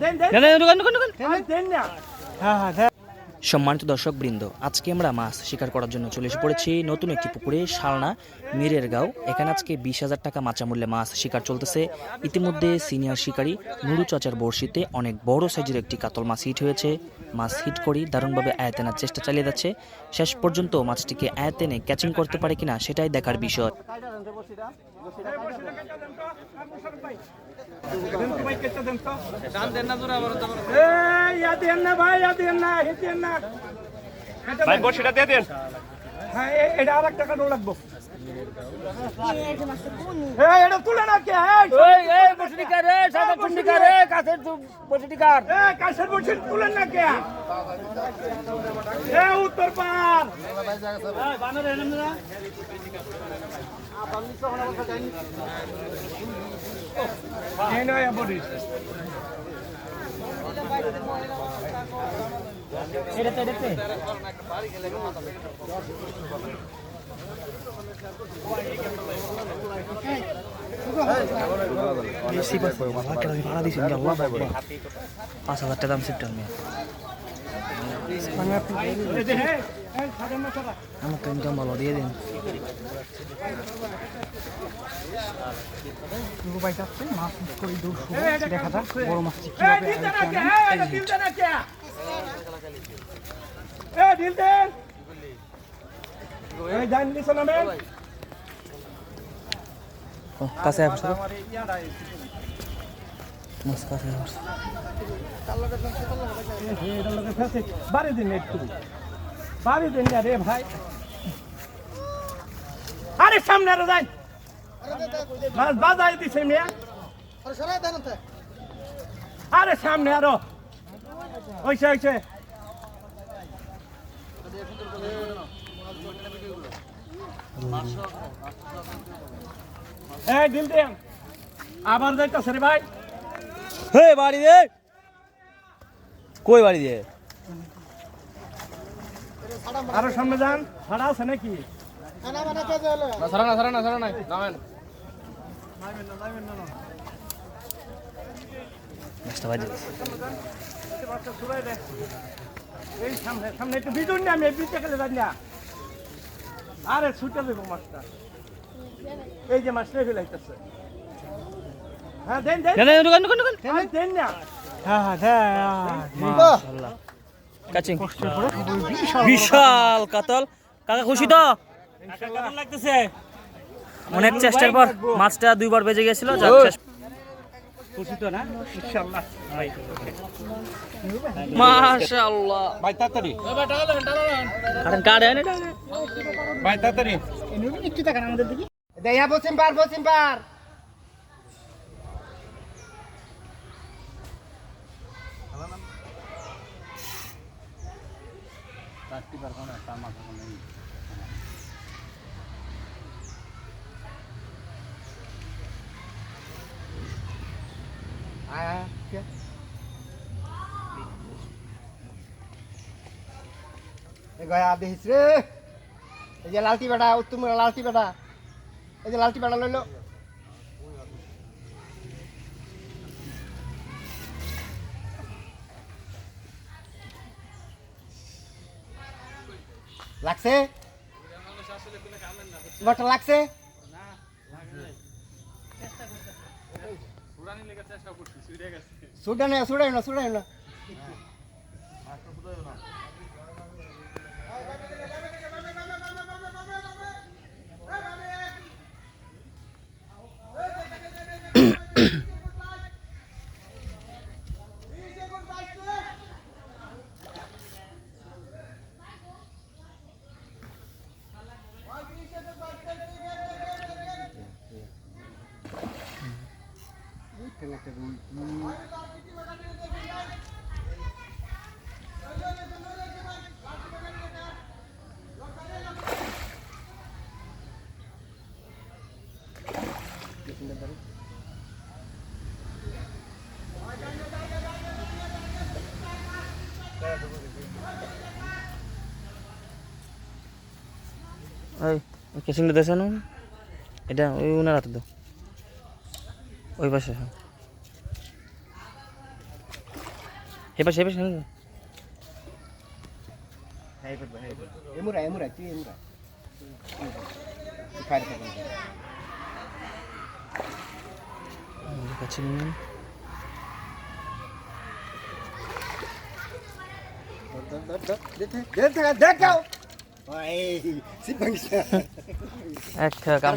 দেন দেন দেন দোকান দোকান দোকান দেন দেন না হ্যাঁ হ্যাঁ সম্মানিত দর্শক বৃন্দ আজকে আমরা মাছ শিকার করার জন্য চলে এসে পড়েছি নতুন একটি পুকুরে শালনা মিরের গাঁও। এখানে আজকে বিশ হাজার টাকা মাচা মূল্যে মাছ শিকার চলতেছে। ইতিমধ্যে সিনিয়র শিকারী নুরু চাচার বড়শিতে অনেক বড় সাইজের একটি কাতল মাছ হিট হয়েছে। মাছ হিট করি দারুণভাবে আয়তেনার চেষ্টা চালিয়ে যাচ্ছে। শেষ পর্যন্ত মাছটিকে আয়তেনে ক্যাচিং করতে পারে কিনা সেটাই দেখার বিষয়। ভাই বড়শিটা দিয়ে দেন। হ্যাঁ এটা আর একটা কাটো লাগবো। এটা তুলে না কে? এই, এই, কাশের বসে তুলেন না কে? উত্তর পার বলিস পাঁচ হাজার টাকা দাম সিপটার মেয়ে তো ইনকাম ভালো দিয়ে দিন এই, এটা কাজ করছে। এই, ঢিল দে না কে? এই, এটা ঢিল দে না কে? এই, ঢিল দেন। এই, যান নিচে নামেন। ও কাছে আসছে তো? মাছ কাছে আসছে বাড়ি দিন একটু। বাড়ি দিন রে ভাই। আরে সামনে আরও যাই। বাজাই দিছে আরে সামনে আরও। ওইসে ওইসে এই, দিল দেন। আবার যাইতাছে রে ভাই। হে বাড়ি দে। কই বাড়ি দে? আরও সামনে যান। ভাড়া আছে নাকি? সারা না সারা না সারা নাই নামেন। মাছটা বাজে। এই সামনে সামনে একটু বিজুন না আমি বিচে গেলে যাই না। আরে ছুটে দেবো মাছটা। এই যে মাছটা ফেলাইতেছে। বিশাল কাতল। কাকা খুশি তো? লাগতেছে অনেক চেষ্টার পর মাছটা দুইবার বেজে গেছিল যাক শেষ ইনশাআল্লাহ মাশাআল্লাহ ভাই তাড়াতাড়ি কারণ কাড়ে না ভাই তাড়াতাড়ি দেয়া বসিম পার বসিম পার গয়া দেখিস রে এই যে লালটি বেটা উত্তম লালটি বেটা এই যে লালটি বেটা লইলো লাগছে? বটা লাগছে? সুডানে সুডাই না সুডাই না কেসিংটা দেছে না এটা ওই উনার হাতে দাও। ওই পাশে। হ্যাঁ হেপাস হেপাস এমুরা এমুরা তুই এমুরা কাছে. এক কাম